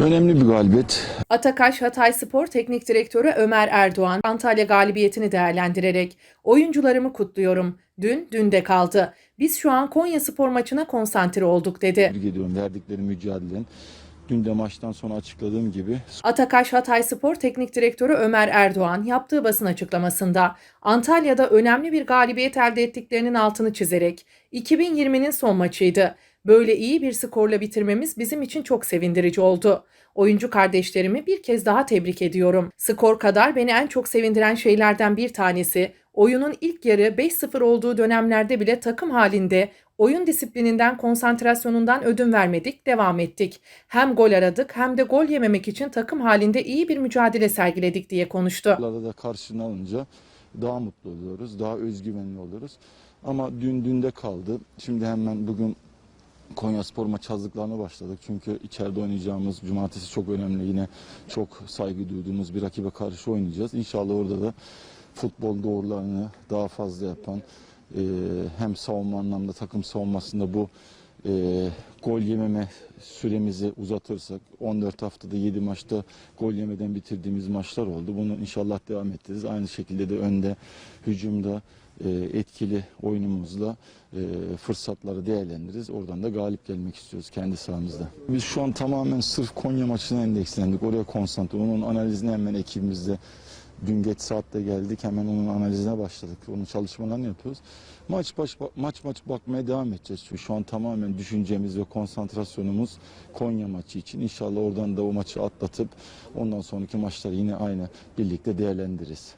Önemli bir galibiyet. Atakaş Hatay Spor Teknik Direktörü Ömer Erdoğan, Antalya galibiyetini değerlendirerek oyuncularımı kutluyorum. Dün dünde kaldı. Biz şu an Konya Spor maçına konsantre olduk dedi. Tebrik ediyorum verdikleri mücadelenin. Dün de maçtan sonra açıkladığım gibi Atakaş Hatay Spor Teknik Direktörü Ömer Erdoğan yaptığı basın açıklamasında Antalya'da önemli bir galibiyet elde ettiklerinin altını çizerek 2020'nin son maçıydı. Böyle iyi bir skorla bitirmemiz bizim için çok sevindirici oldu. Oyuncu kardeşlerimi bir kez daha tebrik ediyorum. Skor kadar beni en çok sevindiren şeylerden bir tanesi oyunun ilk yarı 5-0 olduğu dönemlerde bile takım halinde oyun disiplininden, konsantrasyonundan ödün vermedik, devam ettik. Hem gol aradık hem de gol yememek için takım halinde iyi bir mücadele sergiledik diye konuştu. Da karşına alınca daha mutlu oluyoruz, daha özgüvenli oluyoruz. Ama dün dünde kaldı. Şimdi hemen bugün Konya Spor maç hazırlıklarına başladık. Çünkü içeride oynayacağımız cumartesi çok önemli. Yine çok saygı duyduğumuz bir rakibe karşı oynayacağız. İnşallah orada da futbol doğrularını daha fazla yapan e, hem savunma anlamda takım savunmasında bu e, gol yememe süremizi uzatırsak 14 haftada 7 maçta gol yemeden bitirdiğimiz maçlar oldu. Bunu inşallah devam ettiririz. Aynı şekilde de önde hücumda e, etkili oyunumuzla e, fırsatları değerlendiririz. Oradan da galip gelmek istiyoruz kendi sahamızda. Biz şu an tamamen sırf Konya maçına endekslendik. Oraya konsantre. Onun analizini hemen ekibimizde dün geç saatte geldik. Hemen onun analizine başladık. Onun çalışmalarını yapıyoruz. Maç baş maç maç bakmaya devam edeceğiz. Çünkü şu an tamamen düşüncemiz ve konsantrasyonumuz Konya maçı için. İnşallah oradan da o maçı atlatıp ondan sonraki maçları yine aynı birlikte değerlendiririz.